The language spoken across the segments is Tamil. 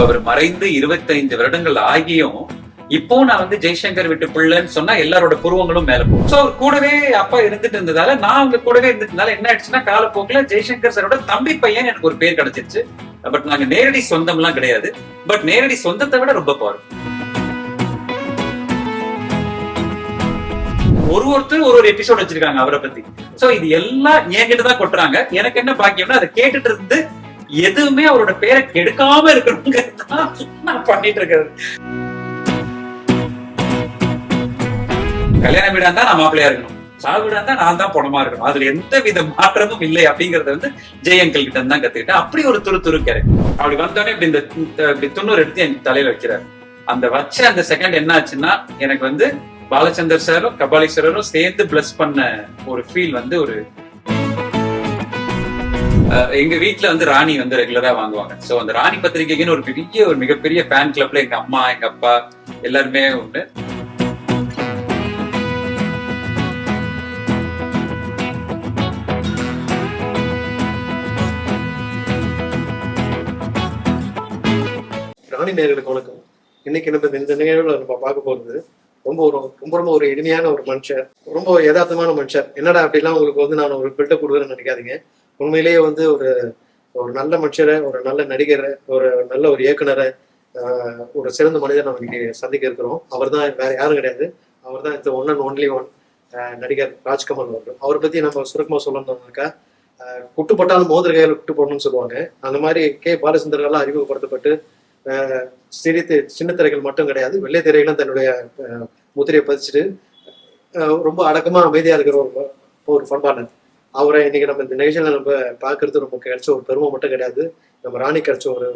இப்ப அவர் மறைந்து இருபத்தைந்து வருடங்கள் ஆகியும் இப்போ நான் வந்து ஜெய்சங்கர் விட்டு பிள்ளைன்னு சொன்னா எல்லாரோட புருவங்களும் மேல போகும். சோ கூடவே அப்பா இருந்துட்டு இருந்ததால நான் அவங்க கூடவே இருந்ததுனால என்ன ஆயிடுச்சுன்னா காலப்போக்கில் ஜெய்சங்கர் சாரோட தம்பி பையன் எனக்கு ஒரு பேர் கிடைச்சிருச்சு. பட் நாங்க நேரடி சொந்தம் எல்லாம் கிடையாது. பட் நேரடி சொந்தத்தை விட ரொம்ப பவர் ஒரு ஒருத்தர் ஒரு ஒரு எபிசோட் வச்சிருக்காங்க அவரை பத்தி. சோ இது எல்லாம் என்கிட்ட தான் கொட்டுறாங்க. எனக்கு என்ன பாக்கியம்னா அதை கேட்டுட்டு இருந்து எதுவுமே அவரோட பேரை கெடுக்காம இருக்கணுங்கிறது தான் நான் பண்ணிட்டு இருக்கிறது. கல்யாண வீடா இருந்தா நான் மாப்பிள்ளையா இருக்கணும். சாகுடா வீடா இருந்தா நான் தான் பணமா இருக்கணும். அதுல எந்த வித மாற்றமும் இல்லை அப்படிங்கறத வந்து ஜெய் அங்கிள் கிட்ட தான் கத்துக்கிட்டேன். அப்படி ஒரு துரு துரு அப்படி வந்தோடனே இப்படி இந்த இப்படி துண்ணூறு எடுத்து என் தலையில வைக்கிறாரு. அந்த வச்ச அந்த செகண்ட் என்ன ஆச்சுன்னா எனக்கு வந்து பாலச்சந்தர் சாரும் கபாலீஸ்வரரும் சேர்ந்து பிளஸ் பண்ண ஒரு ஃபீல் வந்து ஒரு எங்க வீட்டுல வந்து ராணி வந்து ரெகுலரா வாங்குவாங்க. சோ அந்த ராணி பத்திரிகைக்குன்னு ஒரு பெரிய ஒரு மிகப்பெரிய ஃபேன் கிளப்ல எங்க அம்மா எங்க அப்பா எல்லாருமே உண்டு. ராணி நேர்களுக்கு வணக்கம். இன்னைக்கு நம்ம இந்த நிகழ்வுல நம்ம பார்க்க போறது ரொம்ப ஒரு ரொம்ப ரொம்ப ஒரு இனிமையான ஒரு மனுஷர் ரொம்ப யதார்த்தமான மனுஷர் என்னடா அப்படிலாம் உங்களுக்கு வந்து நான் ஒரு பில்டப் கொடுக்குறேன்னு நினைக்காதீங்க. உண்மையிலேயே வந்து ஒரு ஒரு நல்ல மனுஷரை ஒரு நல்ல நடிகரை ஒரு நல்ல ஒரு இயக்குனரை ஒரு சிறந்த மனிதர் நம்ம இன்னைக்கு சந்திக்க இருக்கிறோம். அவர் தான் வேற யாரும் கிடையாது. அவர் தான் இந்த ஒன் அண்ட் ஒன்லி ஒன் நடிகர் ராஜ்கமல் அவர்கள். அவரை பத்தி நம்ம சுருக்கமா சொல்லணும்னாக்கா குட்டுப்பட்டாலும் மோதிர கையில் குட்டு போடணும்னு சொல்லுவாங்க. அந்த மாதிரி கே. பாலச்சந்திரெல்லாம் அறிமுகப்படுத்தப்பட்டு சிறு சின்ன திரைகள் மட்டும் கிடையாது. வெள்ளை திரைகளும் தன்னுடைய முத்திரையை பதிச்சுட்டு ரொம்ப அடக்கமா அமைதியா இருக்கிற ஒரு ஒரு பண்பாளர் அவரை இன்னைக்கு நம்ம இந்த நிகழ்ச்சியில நம்ம பார்க்கறது நமக்கு கிடைச்ச ஒரு பெருமை மட்டும் கிடையாது. நம்ம ராணி கிடைச்ச ஒரு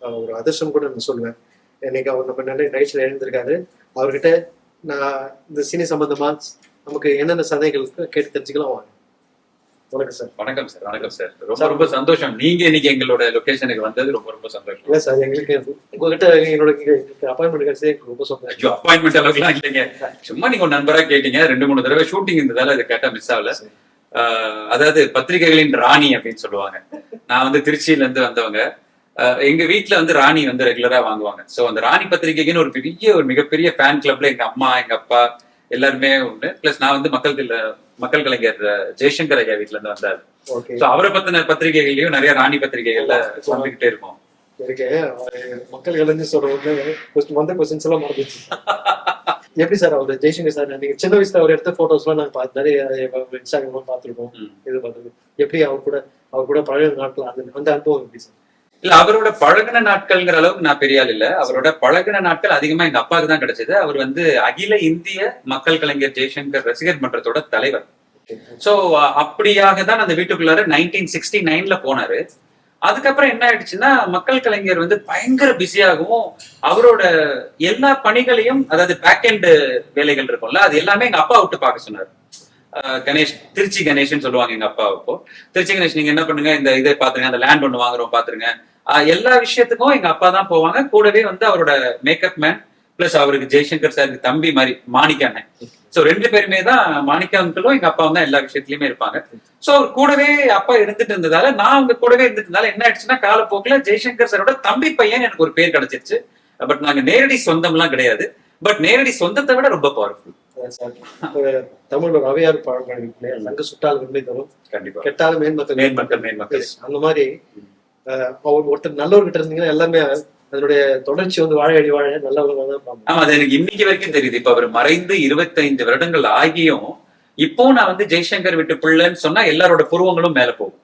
ஒரு அதிர்ஷ்டம் கூட நான் சொல்லுவேன். இன்னைக்கு அவர் நம்ம நல்ல நிகழ்ச்சியில எழுந்திருக்காரு அவர்கிட்ட நான் இந்த சினி சம்பந்தமா நமக்கு என்னென்ன சந்தைகள் கேட்டு தெரிஞ்சுக்கலாம் வாங்க. வணக்கம் சார். வணக்கம் சார் வணக்கம் சார். ரொம்ப ரொம்ப சந்தோஷம். நீங்க இன்னைக்கு எங்களோட லொகேஷனுக்கு வந்தது ரொம்ப ரொம்ப சந்தோஷம். இல்ல சார் எங்களுக்கு உங்ககிட்ட என்னோட அப்பாயின்மெண்ட் கிடைச்சது ரொம்ப சந்தோஷம். அப்பாயின்மெண்ட் அளவுக்குலாம் இல்லைங்க. சும்மா நீங்க ஒரு நண்பரா கேட்டீங்க. ரெண்டு மூணு தடவை ஷூட்டிங் இருந்ததால அது கேட்டா மிஸ் ஆகல. அதாவது பத்திரிகைகளின் ராணி அப்படின்னு சொல்லுவாங்க. நான் வந்து திருச்சியில இருந்து வந்தவங்க. எங்க வீட்ல வந்து ராணி வந்து ரெகுலரா வாங்குவாங்க. சோ அந்த ராணி பத்திரிகைக்குன்னு ஒரு பெரிய ஒரு மிகப்பெரிய ஃபேன் கிளப்ல எங்க அம்மா எங்க அப்பா எல்லாருமே உண்டு. பிளஸ் நான் வந்து மக்கள் மக்கள் கலைஞர் ஜெய்சங்கர் ஐயா வீட்ல இருந்து வந்தாரு. ஓகே சோ அவரை பத்தின பத்திரிகைகள்லயும் நிறைய ராணி பத்திரிகைகள்ல வந்துகிட்டே இருக்கும். மக்கள் கலைஞ்சு சொல்ற வந்த கொஸ்டின்ஸ் எல்லாம் மறந்துச்சு எப்படி சார் அவர் ஜெய்சங்கர் சார் நீங்க சின்ன வயசுல அவர் எடுத்த போட்டோஸ் எல்லாம் நாங்க பார்த்து நிறைய இன்ஸ்டாகிராம் பார்த்திருக்கோம். இது பார்த்தது எப்படி அவர் கூட அவர் கூட பழைய நாட்கள் அந்த அந்த அனுபவம் எப்படி சார்? இல்ல அவரோட பழகுன நாட்கள்ங்கிற அளவுக்கு நான் பெரிய ஆள் இல்ல. அவரோட பழகுன நாட்கள் அதிகமா எங்க அப்பாவுக்கு தான் கிடைச்சது. அவர் வந்து அகில இந்திய மக்கள் கலைஞர் ஜெய்சங்கர் ரசிகர் மன்றத்தோட தலைவர். சோ அப்படியாக தான் அந்த வீட்டுக்குள்ளார நைன்டீன் சிக்ஸ்டி நைன்ல போனாரு. அதுக்கப்புறம் என்ன ஆயிடுச்சுன்னா மக்கள் கலைஞர் வந்து பயங்கர பிஸியாகவும் அவரோட எல்லா பணிகளையும் அதாவது பேக் எண்டு வேலைகள் இருக்கும்ல அது எல்லாமே எங்க அப்பா விட்டு பார்க்க சொன்னார். கணேஷ் திருச்சி கணேஷ்னு சொல்லுவாங்க எங்க அப்பா இப்போ. திருச்சி கணேஷ் நீங்க என்ன பண்ணுங்க இந்த இதை பாத்துருங்க அந்த லேண்ட் ஒண்ணு வாங்குறோம் பாத்துருங்க. எல்லா விஷயத்துக்கும் எங்க அப்பா தான் போவாங்க. கூடவே வந்து அவரோட மேக்கப் மேன் பிளஸ் அவருக்கு ஜெய்சங்கர் சாருக்கு தம்பி மாதிரி மாணிக்க அண்ணன் சோ ரெண்டு பேருமே தான் மாணிக்க அங்கிளும் எங்க அப்பா தான் எல்லா விஷயத்துலயுமே இருப்பாங்க. சோ அவர் கூடவே அப்பா இருந்துட்டு இருந்ததால நான் அவங்க கூடவே இருந்துட்டு இருந்தால என்ன ஆயிடுச்சுன்னா காலப்போக்குல ஜெய்சங்கர் சாரோட தம்பி பையன் எனக்கு ஒரு பேர் கிடைச்சிருச்சு. பட் நாங்க நேரடி சொந்தம்லாம் கிடையாது. பட் நேரடி சொந்தத்தை விட ரொம்ப பவர்ஃபுல் ஒரு அவையார் பழமொழி சங்க சுட்டால் உண்மை தரும் கண்டிப்பா. கெட்டாலும் மேன்மக்கள். மேன்மக்கள் மேன்மக்கள். அந்த மாதிரி ஒருத்தர் நல்லவர்கிட்ட இருந்தீங்கன்னா எல்லாமே அதனுடைய தொடர்ச்சி வந்து வாழையடி வாழ நல்லவங்க தான் ஆமா அது எனக்கு இன்னைக்கு வரைக்கும் தெரியுது. இப்ப அவர் மறைந்து இருபத்தைந்து வருடங்கள் ஆகியும் இப்போ நான் வந்து ஜெய்சங்கர் விட்டு பிள்ளைன்னு சொன்னா எல்லாரோட புருவங்களும் மேல போகும்.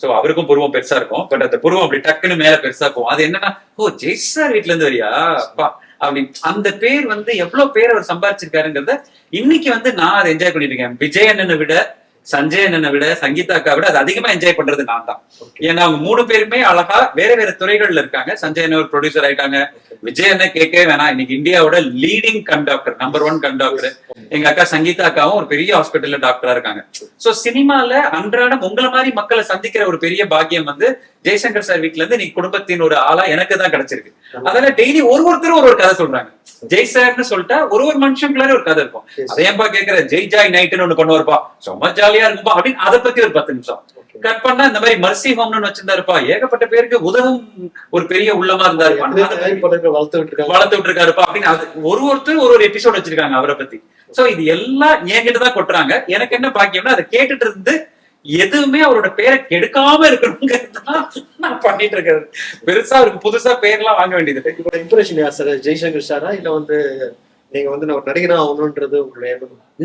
சோ அவருக்கும் புருவம் பெருசா இருக்கும். பட் அந்த புருவம் அப்படி டக்குன்னு மேல பெருசா போகும். அது என்னன்னா ஓ ஜெய் சார் வீட்ல இருந்து வரியா? அப்பா அப்படி. அந்த பேர் வந்து எவ்வளவு பேர் அவர் சம்பாதிச்சிருக்காருங்கிறத இன்னைக்கு வந்து நான் அதை என்ஜாய் பண்ணிட்டு இருக்கேன். விஜய் அண்ணனை விட சஞ்சய் அண்ணனை விட சங்கீதாக்கா விட அது அதிகமா என்ஜாய் பண்றது நான் தான். ஏன்னா அவங்க மூணு பேருமே அழகா வேற வேற துறைகள்ல இருக்காங்க. சஞ்சய் அண்ணன் ஒரு ப்ரொடியூசர் ஆயிட்டாங்க. விஜய் அண்ணன் கேட்கவே வேணாம். இன்னைக்கு இந்தியாவோட leading conductor number one conductor எங்க அக்கா சங்கீதா அக்காவும் ஒரு பெரிய ஹாஸ்பிட்டல்ல டாக்டரா இருக்காங்க. சோ சினிமால அன்றாடம் உங்களை மாதிரி மக்களை சந்திக்கிற ஒரு பெரிய பாக்கியம் வந்து ஜெய்சங்கர் சார் வீட்ல இருந்து நீ குடும்பத்தின் ஒரு ஆளா எனக்கு தான் கிடைச்சிருக்கு. அதனால டெய்லி ஒரு ஒருத்தரும் ஒரு ஒரு கதை சொல்றாங்க. ஜெய் சார்னு சொல்லிட்டா ஒரு ஒரு மனுஷனுக்குள்ளார ஒரு கதை இருக்கும். அதேப்பா கேக்குற? ஜெய் ஜாய் நைட்னு ஒண்ணு பண்ணுவாருப்பா. சும்மா ஜாலியா இருக்கும்பா அப்படின்னு அதை பத்தி ஒரு பத்து நிமிஷம். கட் பண்ணா இந்த மாதிரி மர்சி ஹோம்னு வச்சிருந்தாருப்பா. ஏகப்பட்ட பேருக்கு உதவும் ஒரு பெரிய உள்ளமா இருந்தாருப்பா. வளர்த்து வளர்த்து விட்டுருக்காருப்பா அப்படின்னு ஒரு ஒருத்தர் ஒரு ஒரு எபிசோட் வச்சிருக்காங்க அவரை பத்தி. சோ இது எல்லாம் என்கிட்ட தான் கொட்டுறாங்க. எனக்கு என்ன பாக்கியம்னா அதை கேட்டுட்டு இருந்து எதுவுமே அவரோட பேரை கெடுக்காம இருக்கணுங்கிறது தான் நான் பண்ணிட்டு இருக்கிறது. பெருசா அவருக்கு புதுசா பேர்லாம் வாங்க வேண்டியது இப்போ இம்ப்ரெஷன் யார் சார்? ஜெய்சங்கர் சாரா? இல்ல வந்து நீங்க வந்து நான் நடிகனா ஆகணும்ன்றது உங்களுடைய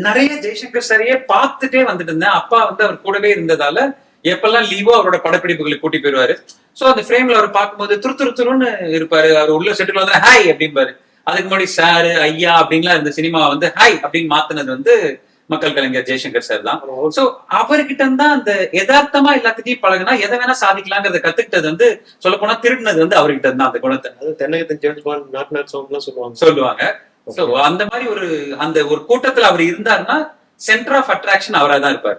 நிறைய ஜெய்சங்கர் சாரையே பார்த்துட்டே வந்துட்டு இருந்தேன். அப்பா வந்து அவர் கூடவே இருந்ததால எப்பெல்லாம் லீவோ அவரோட படப்பிடிப்புகளுக்கு கூட்டி போயிருவாரு சோ அந்த ஃப்ரேம்ல அவர் பார்க்கும்போது துரு துரு துருன்னு இருப்பாரு. அவர் உள்ள செட்டுல வந்து ஹாய் அப்படிம்பாரு. அதுக்கு முன்னாடி சாரு ஐயா அப்படின்லாம் இருந்த சினிமா வந்து ஹாய் அப்படின்னு மாத்துனது வந்து மக்கள் கலைஞர் ஜெய்சங்கர் சார் தான். சோ அவர்கிட்ட இருந்தா அந்த யதார்த்தமா எல்லாத்துக்கையும் பழகுனா எதை வேணா சாதிக்கலாங்கிறத கத்துக்கிட்டது வந்து சொல்ல போனா திருடினது வந்து அவர்கிட்ட இருந்தா அந்த குணத்தை. அது தென்னகத்தின் ஜேம்ஸ் பாண்ட் நாட் நாட் சொல்லுவாங்க. சொல்லுவாங்க. சோ அந்த மாதிரி ஒரு அந்த ஒரு கூட்டத்துல அவர் இருந்தாருன்னா சென்டர் ஆஃப் அட்ராக்ஷன் அவரா தான் இருப்பார்.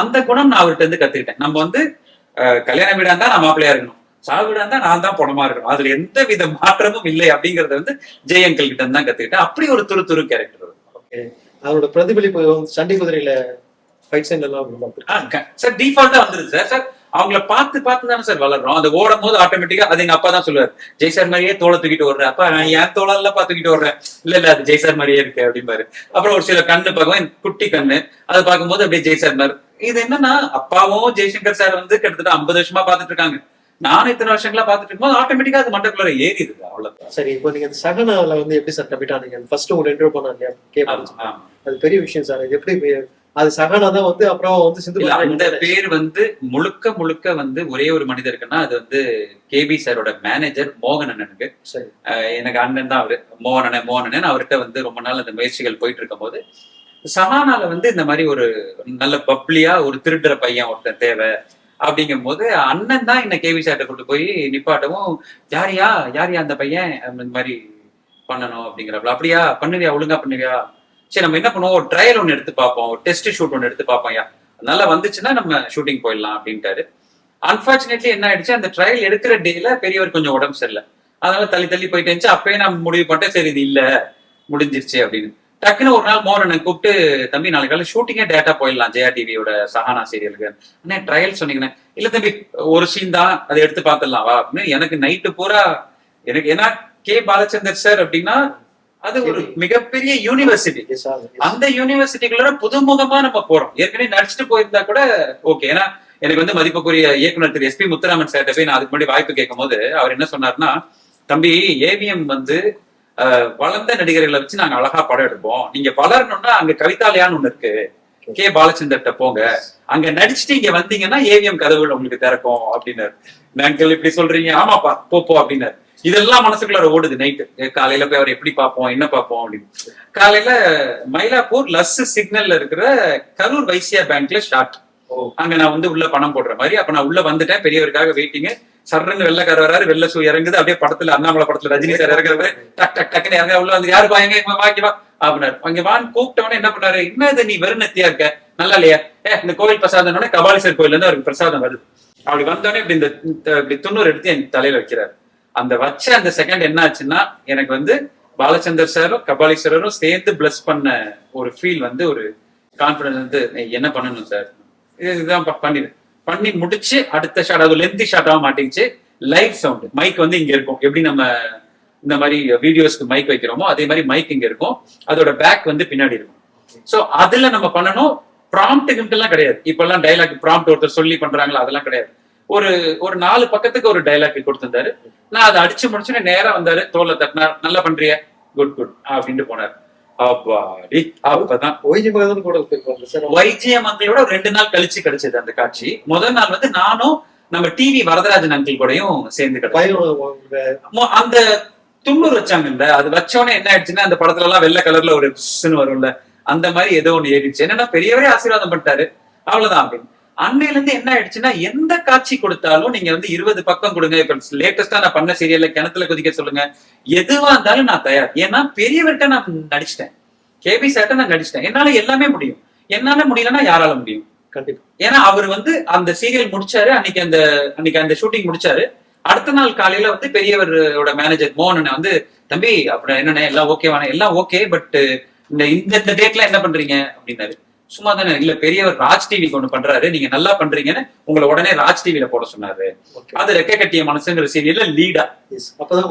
அந்த குணம் நான் அவர்கிட்ட இருந்து கத்துக்கிட்டேன். நம்ம வந்து கல்யாண வீடா இருந்தா நான் மாப்பிள்ளையா இருக்கணும். சாவு வீடா இருந்தா நான் தான் பணமா இருக்கணும். அதுல எந்த வித மாற்றமும் இல்லை அப்படிங்கறத வந்து ஜெய் அங்கிள் கிட்ட இருந்து தான் கத்துக்கிட்டேன். அப்படி ஒரு துரு துரு கேரக்டர் அவரோட பிரதிபலிப்பு சண்டி குதிரையில ஃபைட் சைன் எல்லாம். சார் டிஃபால்ட்டா வந்துருது சார் சார் அவங்கள பார்த்து பார்த்து தானே சார் வளர்றோம். அது ஓடும் போது ஆட்டோமேட்டிக்கா அது எங்க அப்பா தான் சொல்லுவார். ஜெய் சார் மாதிரியே தோலை தூக்கிட்டு ஓடுறேன். அப்பா நான் என் தோலெல்லாம் பார்த்து தூக்கிட்டு ஓடுறேன்? இல்ல இல்ல அது ஜெய் சார் மாதிரியே இருக்கு அப்படிம்பாரு. அப்புறம் ஒரு சில கண்ணு பார்க்கவும் குட்டி கண்ணு. அதை பார்க்கும்போது அப்படியே ஜெய் சார் மாதிரி. இது என்னன்னா அப்பாவும் ஜெய்சங்கர் சார் வந்து கிட்டத்தட்ட ஐம்பது வருஷமா பார்த்துட்டு இருக்காங்க. நானும் இத்தனை வருஷங்களா பார்த்துட்டு இருக்கும்போது ஆட்டோமேட்டிக்கா அது மண்டக்குள்ள ஏறிடுது அவ்வளவுதான். சரி இப்போ நீங்க சகனால வந்து எப்படி சார் டபிட்டானீங்க ஃபர்ஸ்ட் உங்களை இன்டர்வியூ பண்ணா இல்லையா? கே ஆமா, ஆமா. அது பெரிய விஷயம் சார். அது எப்படி அது சகனா வந்து அப்புறம் வந்து சிந்து அந்த பேர் வந்து முழுக்க முழுக்க வந்து ஒரே ஒரு மனிதருக்குன்னா அது வந்து கேபி சாரோட மேனேஜர் மோகன் அண்ணனுக்கு. எனக்கு அண்ணன் தான் அவரு. மோகனனே மோகனன் அவர்கிட்ட வந்து ரொம்ப நாள் அந்த முயற்சிகள் போயிட்டு இருக்கும் போது சஹானால வந்து இந்த மாதிரி ஒரு நல்ல பப்ளியா ஒரு திருடுற பையன் ஒருத்தன் தேவை அப்படிங்கும் போது அண்ணன் தான் என்ன கேவி சார்ட்ட கொண்டு போய் நிப்பாட்டவும் யாரியா யாரியா அந்த பையன்? இந்த மாதிரி பண்ணணும் அப்படிங்கிறப்பல அப்படியா? பண்ணுவியா? ஒழுங்கா பண்ணுவியா? சரி நம்ம என்ன பண்ணுவோம்? ஒரு ட்ரையல் ஒன்று எடுத்து பார்ப்போம். ஒரு டெஸ்ட் ஷூட் ஒன்று எடுத்து பார்ப்போம் யா நல்லா வந்துச்சுன்னா நம்ம ஷூட்டிங் போயிடலாம் அப்படின்ட்டாரு. அன்பார்ச்சுனேட்லி என்ன ஆயிடுச்சு? அந்த ட்ரையல் எடுக்கிற டேல பெரியவர் கொஞ்சம் உடம்பு சரியில்லை. அதனால தள்ளி தள்ளி போயிட்டு இருந்துச்சு. அப்பயே நான் முடிவு பண்ணிட்டேன். சரி இது இல்ல. முடிஞ்சிருச்சு அப்படின்னு. டக்குன்னு ஒரு நாள் மோகன் கூப்பிட்டு தம்பி நாளைக்கு காலையில் ஷூட்டிங்கே டேட்டா போயிடலாம். ஜெயா டிவியோட சஹானா சீரியலுக்கு அண்ணே ட்ரையல் சொன்னீங்கண்ணே. இல்ல தம்பி ஒரு சீன் தான். அதை எடுத்து பார்த்துடலாம். வா. அப்படின்னு எனக்கு நைட்டு பூரா எனக்கு ஏன்னா கே. பாலச்சந்தர் சார் அப்படின்னா அது ஒரு மிகப்பெரிய யூனிவர்சிட்டி அந்த யூனிவர்சிட்டிக்குள்ள புதுமுகமா நம்ம போறோம். ஏற்கனவே நடிச்சுட்டு போயிருந்தா கூட ஓகே ஏன்னா எனக்கு வந்து மதிப்புக்குரிய இயக்குனர் திரு எஸ்பி முத்துராமன் சார்ட்ட போய் நான் அதுக்கு முன்னாடி வாய்ப்பு கேட்கும் போது அவர் என்ன சொன்னார்னா தம்பி ஏவிஎம் வந்து வளர்ந்த நடிகர்களை வச்சு நாங்க அழகா படம் எடுப்போம். நீங்க வளரணும்னா அங்க கவிதாலயான்னு ஒண்ணு இருக்கு. கே பாலச்சந்தர்கிட்ட போங்க. அங்க நடிச்சுட்டு இங்க வந்தீங்கன்னா ஏவிஎம் கதவுகள் உங்களுக்கு திறக்கும் அப்படின்னாரு. நாங்கள் இப்படி சொல்றீங்க. ஆமாப்பா போ போ அப்படின்னாரு. இதெல்லாம் மனசுக்குள்ள ஓடுது. நைட்டு காலையில போய் அவர் எப்படி பார்ப்போம் என்ன பார்ப்போம் அப்படின்னு. காலையில மயிலாப்பூர் லஸ் சிக்னல்ல இருக்கிற கரூர் வைசியா பேங்க்ல ஷார்ட் ஓ. அங்க நான் வந்து உள்ள பணம் போடுற மாதிரி. அப்ப நான் உள்ள வந்துட்டேன். பெரியவருக்காக வெயிட்டிங் சர்ன்னு வெள்ளக்கார வராரு வெள்ள சூ இறங்குது. அப்படியே படத்துல அண்ணாமலை படத்துல ரஜினி சார் இறங்குறவரு டக் டக் டக்குன்னு இறங்க உள்ள வந்து யாருப்பா எங்க இங்க வாங்கி வா அப்படின்னாரு. அங்க வான்னு கூப்பிட்டவனே என்ன பண்ணாரு? என்னது நீ வெறும் நெத்தியா இருக்க? நல்லா இல்லையா? ஏ இந்த கோவில் பிரசாதம் கபாலீஸ்வர் கோயில்ல இருந்து அவருக்கு பிரசாதம் வருது. அப்படி வந்தோடனே இப்படி இந்த இந்த- இப்படி துண்ணூறு எடுத்து என் தலையில வைக்கிறாரு. அந்த வச்ச அந்த செகண்ட் என்ன ஆச்சுன்னா எனக்கு வந்து பாலச்சந்தர் சாரும் கபாலீஸ்வரரும் சேர்ந்து பிளஸ் பண்ண ஒரு ஃபீல் வந்து ஒரு கான்பிடன்ஸ் வந்து என்ன பண்ணணும் சார் இதுதான் ப- பண்ணிடு பண்ணி முடிச்சு அடுத்த ஷாட் அது லென்த்தி ஷாட்டாக மாட்டிச்சு லைவ் சவுண்ட் மைக் வந்து இங்க இருக்கும். எப்படி நம்ம இந்த மாதிரி வீடியோஸ்க்கு மைக் வைக்கிறோமோ அதே மாதிரி மைக் இங்க இருக்கும். அதோட பேக் வந்து பின்னாடி இருக்கும். சோ அதுல நம்ம பண்ணணும். ப்ராம்ப்ட் கிம்ப்ட் எல்லாம் கிடையாது. இப்பெல்லாம் டைலாக் ப்ராம்ப்ட் ஒருத்தர் சொல்லி பண்றாங்களா அதெல்லாம் கிடையாது. ஒரு ஒரு நாலு பக்கத்துக்கு ஒரு டைலாக் கொடுத்திருந்தாரு. நான் அதை அடிச்சு முடிச்சுட்டு நேரா வந்தாரு தோல்ல தட்டினார் நல்லா பண்றிய குட் குட் அப்படின்ட்டு போனார். அப்பாடி அப்பதான். ஒய்ஜி மகன் கூட போயிருப்பாங்க சார். வைஜிஎம் அங்கிளோட ஒரு ரெண்டு நாள் கழிச்சு கிடைச்சது அந்த காட்சி. முதல் நாள் வந்து நானும் நம்ம டிவி வரதராஜன் அங்கிள் கூடயும் சேர்ந்து கிடைச்சது பயம் உங்க மொ- அந்த துண்ணூறு வச்சாங்கல்ல அது வச்சோடனே என்ன ஆயிடுச்சுன்னா அந்த படத்துல எல்லாம் வெள்ளை கலர்ல ஒரு வரும்ல அந்த மாதிரி ஏதோ ஒண்ணு ஏறிடுச்சு. என்னன்னா பெரியவரே ஆசீர்வாதம் பண்ணிட்டாரு. அவ்வளவுதான் அப்படின்னு. அன்னையில இருந்து என்ன ஆயிடுச்சுன்னா எந்த காட்சி கொடுத்தாலும் நீங்க வந்து இருபது பக்கம் கொடுங்க. இப்ப லேட்டஸ்டா நான் பண்ண சீரியல்ல கிணத்துல குதிக்க சொல்லுங்க. எதுவா இருந்தாலும் நான் தயார். ஏன்னா பெரியவர்கிட்ட நான் நடிச்சிட்டேன். கேபி சார்ட்ட நான் நடிச்சிட்டேன். என்னால எல்லாமே முடியும். என்னால முடியலன்னா யாரால முடியும்? கண்டிப்பா. ஏன்னா அவர் வந்து அந்த சீரியல் முடிச்சாரு. அன்னைக்கு அந்த அன்னைக்கு அந்த ஷூட்டிங் முடிச்சாரு. அடுத்த நாள் காலையில வந்து பெரியவரோட மேனேஜர் மோகன் வந்து தம்பி அப்புறம் என்னண்ணே எல்லாம் ஓகேவானே எல்லாம் ஓகே பட் இந்த இந்த இந்த டேட்ல என்ன பண்றீங்க? அப்படின்னாரு. சும்மா தானே இல்ல பெரியவர் ராஜ் டிவிக்கு ஒண்ணு பண்றாரு. நீங்க நல்லா பண்றீங்கன்னு உங்களை உடனே ராஜ் டிவில போட சொன்னாரு. அது ரெக்க கட்டிய மனசுங்கிற சீரியல்ல லீடா அப்பதான்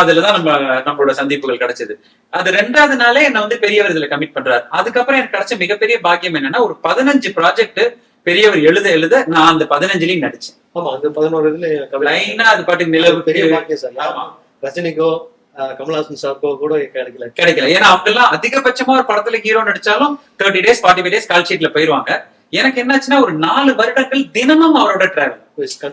அதுலதான் நம்ம நம்மளோட சந்திப்புகள் கிடைச்சது. அது ரெண்டாவது நாளே என்ன வந்து பெரியவர் இதுல கமிட் பண்றாரு. அதுக்கப்புறம் எனக்கு கிடைச்ச மிகப்பெரிய பாக்கியம் என்னன்னா ஒரு பதினஞ்சு ப்ராஜெக்ட் பெரியவர் எழுத எழுத நான் அந்த பதினஞ்சுலயும் நடிச்சேன். ஆமா அந்த பதினோரு இதுல லைனா அது பாட்டுக்கு பெரிய நிலவுக்கு கமல்ஹாசன் சார்க்கோ கூட கிடைக்கல. கிடைக்கல. ஏன்னா அவங்க எல்லாம் அதிகபட்சமா ஒரு படத்துல hero நடிச்சாலும் thirty days forty five days call ஷீட்ல போயிருவாங்க. எனக்கு என்னாச்சுன்னா ஒரு நாலு வருடங்கள் தினமும் அவரோட டிராவல்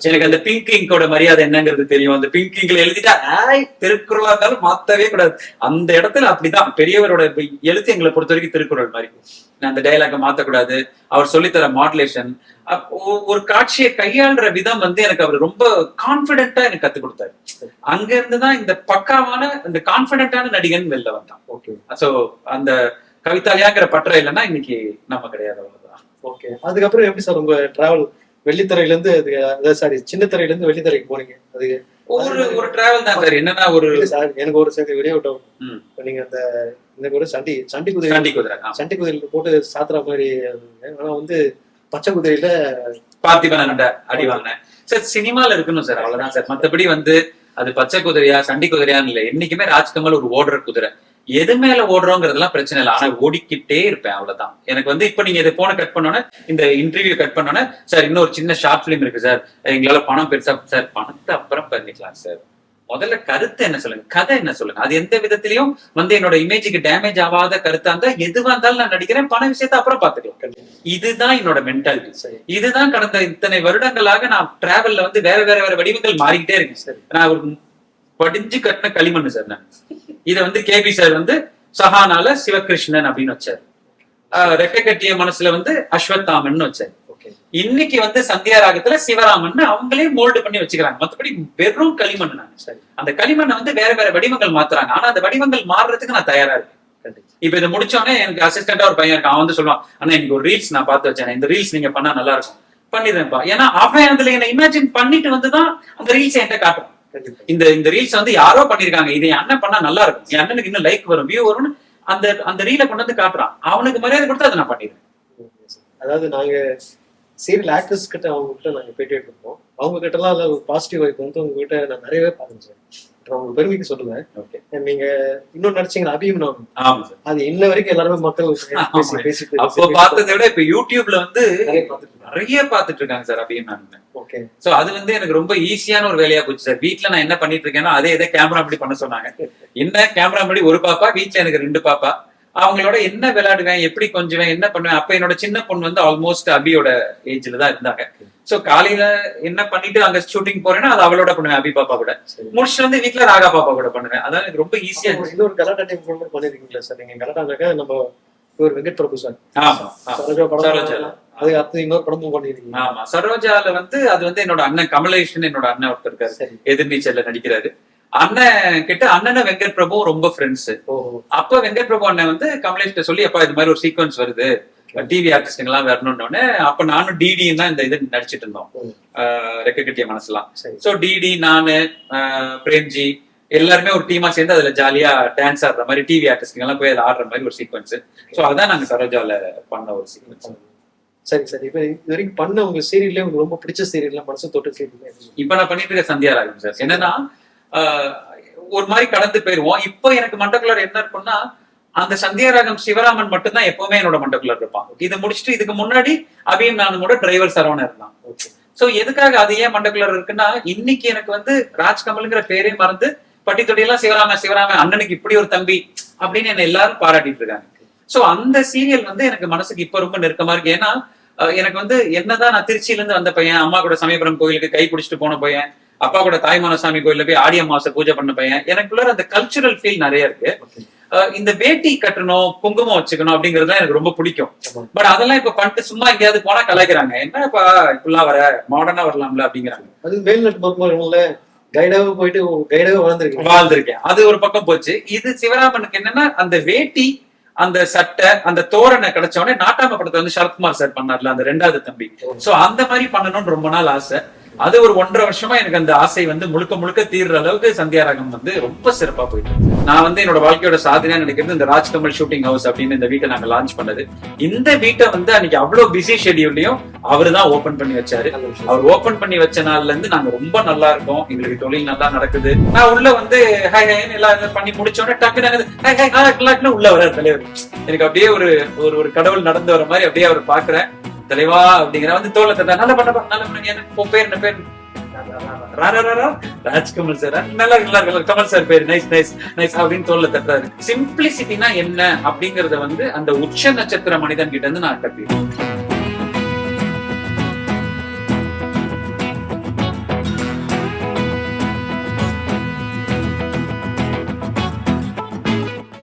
எனக்கு அந்த பிங்க் இங்கோட மரியாதை என்னங்கிறது தெரியும். அந்த பிங்க் இங்க்ல எழுதிட்டா ஆய் திருக்குறளா இருந்தாலும் மாத்தவே கூடாது. அந்த இடத்துல அப்படிதான் பெரியவரோட எழுத்து எங்களை பொறுத்த வரைக்கும் திருக்குறள் மாதிரி. நான் அந்த டைலாக மாத்தக்கூடாது. அவர் சொல்லித்தர மாடுலேஷன் ஒரு காட்சியை கையாளுற விதம் வந்து எனக்கு அவர் ரொம்ப கான்பிடென்ட்டா எனக்கு கத்து கொடுத்தாரு. அங்க இருந்துதான் இந்த பக்காவான இந்த கான்பிடென்ட்டான நடிகன் வெளில வந்தான். ஓகே சோ அந்த கவிதாலியாங்கிற பற்ற இல்லைன்னா இன்னைக்கு நம்ம கிடையாது ஓகே அதுக்கப்புறம் எப்படி சார் உங்க டிராவல் வெள்ளித்திரையில இருந்து அது சாரி சின்ன திரையில இருந்து வெள்ளித்திரைக்கு போனீங்க? அது ஒரு ஒரு டிராவல் தான் சார். என்னன்னா ஒரு சார் எனக்கு ஒரு சேர்ந்து வீடியோ டவுன் ம். நீங்க அந்த இந்த ஒரு சண்டி சண்டி குதிரை சண்டி குதிரை. சண்டி குதிரையில போட்டு சாத்துற மாதிரி. ஆனா வந்து பச்சை குதிரையில பார்த்திபன் அடி வாங்கினேன். சார் சினிமால இருக்கணும் சார் அவ்வளவுதான் சார். மத்தபடி வந்து அது பச்சை குதிரையா சண்டி குதிரையான்னு இல்ல. என்னைக்குமே ராஜ்கமல் ஒரு ஓடுற குதிரை. எது மேல ஓடுறோங்கிறதெல்லாம் பிரச்சனை இல்லை. ஆனா ஓடிக்கிட்டே இருப்பேன் அவ்வளவுதான். எனக்கு வந்து இப்ப நீங்க இதை போன கட் பண்ணோன்னே இந்த இன்டர்வியூ கட் பண்ணோன்னே சார் இன்னொரு சின்ன ஷார்ட் பிலிம் இருக்கு சார் எங்களால பணம் பெருசா சார் பணத்தை அப்புறம் பண்ணிக்கலாம் சார் முதல்ல கருத்து என்ன சொல்லுங்க? கதை என்ன சொல்லுங்க? அது எந்த விதத்திலயும் வந்து என்னோட இமேஜுக்கு டேமேஜ் ஆகாத கருத்தா இருந்தா எதுவா இருந்தாலும் நான் நடிக்கிறேன் பண விஷயத்த அப்புறம் பாத்துக்கலாம் இதுதான் என்னோட மென்டாலிட்டி சரி. இதுதான் கடந்த இத்தனை வருடங்களாக நான் டிராவல்ல வந்து வேற வேற வேற வடிவங்கள் மாறிக்கிட்டே இருக்கேன். சரி. நான் ஒரு படிஞ்சு கட்டின களிமண் சார் நான். இத வந்து கேபி சார் வந்து சஹானால சிவகிருஷ்ணன் அப்படின்னு வச்சார். ரெக்கை கட்டிய மனசுல வந்து அஸ்வத்தாமன் வச்சார். ஓகே இன்னைக்கு வந்து சந்தியா ராகத்துல சிவராமன் அவங்களே மோல்டு பண்ணி வச்சுக்கிறாங்க. மத்தபடி வெறும் களிமண் சரி. அந்த களிமண்ணை வந்து வேற வேற வடிவங்கள் மாத்துறாங்க. ஆனா அந்த வடிவங்கள் மாறுறதுக்கு நான் தயாரா இருக்கேன். இப்ப இதை முடிச்சோடனே எனக்கு அசிஸ்டண்டா ஒரு பையன் இருக்கான். அவன் வந்து சொல்லுவான் அண்ணா எனக்கு ஒரு ரீல்ஸ் நான் பார்த்து வச்சேன். இந்த ரீல்ஸ் நீங்க பண்ணா நல்லா இருக்கும். பண்ணிடுறேன்ப்பா. ஏன்னா அவன் அதுல என்ன இமேஜின் பண்ணிட்டு வந்துதான் அந்த ரீல்ஸ் என்கிட்ட கண்டிப்பா இந்த இந்த ரீல்ஸ் வந்து யாரோ பண்ணிருக்காங்க. இதை அண்ணன் பண்ணா நல்லா இருக்கும். என் அண்ணனுக்கு இன்னும் லைக் வரும் வியூ வரும்னு அந்த அந்த ரீலை கொண்டு வந்து காட்டுறான். அவனுக்கு மரியாதை கொடுத்து அதை நான் பண்ணிடுறேன் அதாவது நாங்க சீரியல் ஆக்டர்ஸ் கிட்ட அவங்க கிட்ட நாங்க பேட்டி எடுத்திருப்போம் அவங்க கிட்ட எல்லாம் பாசிட்டிவ் வைப் வந்து உங்ககிட்ட நான் நிறையவே பார்த்தேன் உங்களுக்கு பெருமைக்கு சொல்லுவேன் ஓகே. நீங்க இன்னும் நடிச்சீங்க அபியும் நான் ஆமா சார் அது இன்ன வரைக்கும் எல்லாருமே மக்கள் பேசி பேசி அப்போ பார்த்ததை விட இப்ப யூடியூப்ல வந்து நிறைய பார்த்துட்டு இருக்காங்க. சார் நான் ஓகே. சோ அது வந்து எனக்கு ரொம்ப ஈஸியான ஒரு வேலையா போச்சு சார் வீட்ல நான் என்ன பண்ணிட்டு இருக்கேனோ அதே இதே கேமரா முடி பண்ண சொன்னாங்க. என்ன கேமரா முடி ஒரு பாப்பா வீட்ல எனக்கு ரெண்டு பாப்பா. அவங்களோட என்ன விளையாடுவேன் எப்படி கொஞ்சுவேன் என்ன பண்ணுவேன் அப்ப என்னோட சின்ன பொண்ணு வந்து ஆல்மோஸ்ட் அபியோட ஏஜ்ல தான் இருந்தாங்க. சோ காலையில என்ன பண்ணிட்டு அங்க ஷூட்டிங் போறேன்னா அது அவளோட பண்ணுவேன் அபி பாப்பா கூட. முடிச்சுட்டு வந்து வீட்ல ராகா பாப்பா கூட பண்ணுவேன். அதான் எனக்கு ரொம்ப ஈஸியா அப்புறம் இன்னொரு கலாட்டா டைம் கூட பண்ணிருக்கீங்களா சார். நீங்க கலாட்டானாக்கா நம்ம இவர் வெங்கட் பிரபு சார். ஆமா. சரோஜா படம். அதுக்கு அடுத்து இன்னொரு படமும் பண்ணிருக்கீங்க. ஆமா சரோஜால வந்து அது வந்து என்னோட அண்ணன் கமலேஷன் என்னோட அண்ணன் ஒருத்தர் இருக்காரு. எதிர்நீச்சல்ல நடிக்கிறாரு. அண்ணன் கிட்ட அண்ணனும் வெங்கட் பிரபுவும் ரொம்ப ஃப்ரெண்ட்ஸ் அப்ப வெங்கட் பிரபு அண்ணன் வந்து கமலேஷ்ட சொல்லி அப்பா இது மாதிரி ஒரு சீக்வன்ஸ் வருது. டிவி ஆர்டிஸ்ட் எல்லாம் வரணும்னு அப்ப நானும் டிடியும் தான் இந்த இது நடிச்சிட்டு இருந்தோம். ரெக்க கட்டிய மனசுலாம் சோ டிடி நானு பிரேம்ஜி எல்லாருமே ஒரு டீமா சேர்ந்து அதுல ஜாலியா டான்ஸ் ஆடுற மாதிரி டிவி ஆர்டிஸ்ட் எல்லாம் போய் அதுல ஆடுற மாதிரி ஒரு சீக்வன்ஸ் சோ அதான் நாங்க சரோஜால பண்ண ஒரு சீக்வன்ஸ் சரி சரி. இப்ப இது வரைக்கும் பண்ண உங்க சீரியல்ல உங்களுக்கு ரொம்ப பிடிச்ச சீரியல்ல மனசு தொட்டு சீரியல் இப்ப நான் பண்ணிட்டு இருக்க சந்தியா ராகம் சார். என்னன்னா ஒரு மாதிரி கடந்து போயிருவோம். இப்போ எனக்கு மண்டக்குலர் என்ன இருக்கும்னா அந்த சந்தியராகம் சிவராமன் மட்டும்தான் எப்பவுமே என்னோட மண்டக்குலர் இருப்பான். இதை முடிச்சுட்டு இதுக்கு முன்னாடி அபியும் நானும் கூட டிரைவர் சரவணன் இருந்தான். ஓகே சோ எதுக்காக அது ஏன் மண்டக்குலர் இருக்குன்னா இன்னைக்கு எனக்கு வந்து ராஜ்கமலுங்கிற பேரே மறந்து பட்டி சிவராம சிவராம அண்ணனுக்கு இப்படி ஒரு தம்பி அப்படின்னு என்ன எல்லாரும் பாராட்டிட்டு இருக்காங்க. சோ அந்த சீரியல் வந்து எனக்கு மனசுக்கு இப்ப ரொம்ப நெருக்கமா இருக்கு. ஏன்னா எனக்கு வந்து என்னதான் நான் திருச்சியில இருந்து வந்த பையன் அம்மா கூட சமயபுரம் கோயிலுக்கு கை பிடிச்சிட்டு போன பையன் அப்பா கூட தாய்மானசாமி கோயில்ல போய் ஆடி அமாவாசை பூஜை பண்ண பையன். எனக்குள்ள அந்த கல்ச்சுரல் ஃபீல் நிறைய இருக்கு. இந்த வேட்டி கட்டணும் குங்குமம் வச்சுக்கணும் அப்படிங்கறதுலாம் எனக்கு ரொம்ப பிடிக்கும். பட் அதெல்லாம் இப்ப பண்ணிட்டு சும்மா எங்கேயாவது போனா கலாய்க்கிறாங்க. என்னப்பா இப்படிலாம் வர? மாடர்னா வரலாம்ல அப்படிங்கிறாங்க. அது மேல்நாட்டு மருமகன்ல கைடாவே போயிட்டு கைடாவே வளர்ந்துருக்கீங்க வாழ்ந்திருக்கேன். அது ஒரு பக்கம் போச்சு. இது சிவராமனுக்கு என்னன்னா அந்த வேட்டி அந்த சட்டை அந்த தோரணை கிடைச்ச உடனே நாட்டாம படத்தை வந்து சரத்குமார் சார் பண்ணார்ல அந்த ரெண்டாவது தம்பி. சோ அந்த மாதிரி பண்ணணும்னு ரொம்ப நாள் ஆசை. அது ஒரு ஒன்றரை வருஷமா எனக்கு அந்த ஆசை வந்து முழுக்க முழுக்க தீர்ற அளவுக்கு சந்தியாராகம் வந்து ரொம்ப சிறப்பா போயிட்டு. நான் வந்து என்னோட வாழ்க்கையோட சாதனையா நினைக்கிறது இந்த ராஜ்கமல் ஷூட்டிங் ஹவுஸ் அப்படின்னு இந்த வீட்டை நாங்க லான்ச் பண்ணது இந்த வீட்டை வந்து அன்னைக்கு அவ்வளவு பிஸி ஷெடியூல்லையும் அவரு தான் ஓபன் பண்ணி வச்சாரு. அவர் ஓபன் பண்ணி வச்ச நாள்ல இருந்து நாங்க ரொம்ப நல்லா இருக்கோம் எங்களுக்கு தொழில் நல்லா நடக்குது நான் உள்ள வந்து ஹாய் ஹாய் எல்லாம் பண்ணி முடிச்ச உடனே டக்கு நாங்க உள்ள வர தலைவர் எனக்கு அப்படியே ஒரு ஒரு ஒரு கடவுள் நடந்து வர மாதிரி அப்படியே அவர் பாக்குறேன் தலைவா அப்படிங்கிற வந்து தோல்ல தந்தா நல்ல பண்ணப்பா நல்ல பண்ணுங்க எனக்கு பேர் என்ன பேர்? ராஜ்கமல் சார் நல்லா இருக்கு, நல்லா கமல் சார் பேர் நைஸ் நைஸ் நைஸ் அப்படின்னு தோல்ல தட்டுறாரு. சிம்பிளிசிட்டினா என்ன அப்படிங்கறத வந்து அந்த உச்ச நட்சத்திர மனிதன் கிட்ட இருந்து நான் கட்டிடுவேன்